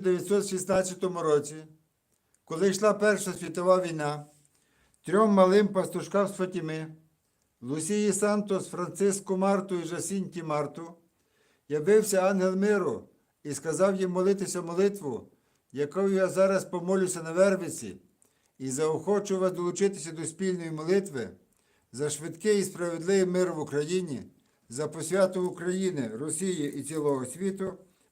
1916 році, коли йшла Перша світова війна, трьом малим пастушкам з Фатіми, Лусії Сантос, Франциску Марту і Жасінті Марту, явився ангел миру і сказав їм молитися молитву, якою я зараз помолюся на Вервиці, і заохочу вас долучитися до спільної молитви за швидкий і справедливий мир в Україні, за посвяту України, Росії і цілого світу,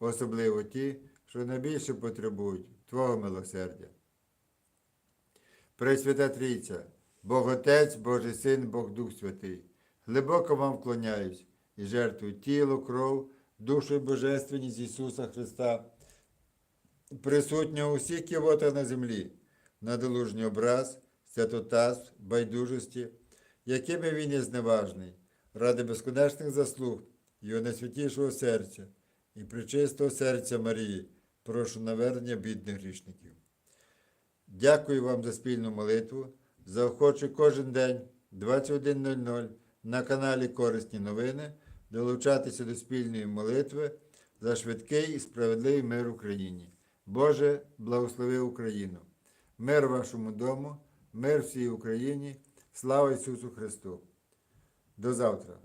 особливо ті, що найбільше потребують Твого милосердя. Пресвята Трійця, Бог Отець, Божий Син, Бог Дух Святий, глибоко вам вклоняюсь і жертвую тіло, кров, душу і божественність Ісуса Христа, присутнього у всіх ківотах на землі, надолужній образ, святотаз, байдужості, якими він є зневажний, ради безконечних заслуг Його найсвятішого серця і причистого серця Марії, прошу навернення бідних грішників. Дякую вам за спільну молитву. Заохочу кожен день 21.00 на каналі Корисні новини долучатися до спільної молитви за швидкий і справедливий мир Україні. Боже, благослови Україну! Мир вашому дому, мир всій Україні, слава Ісусу Христу! До завтра!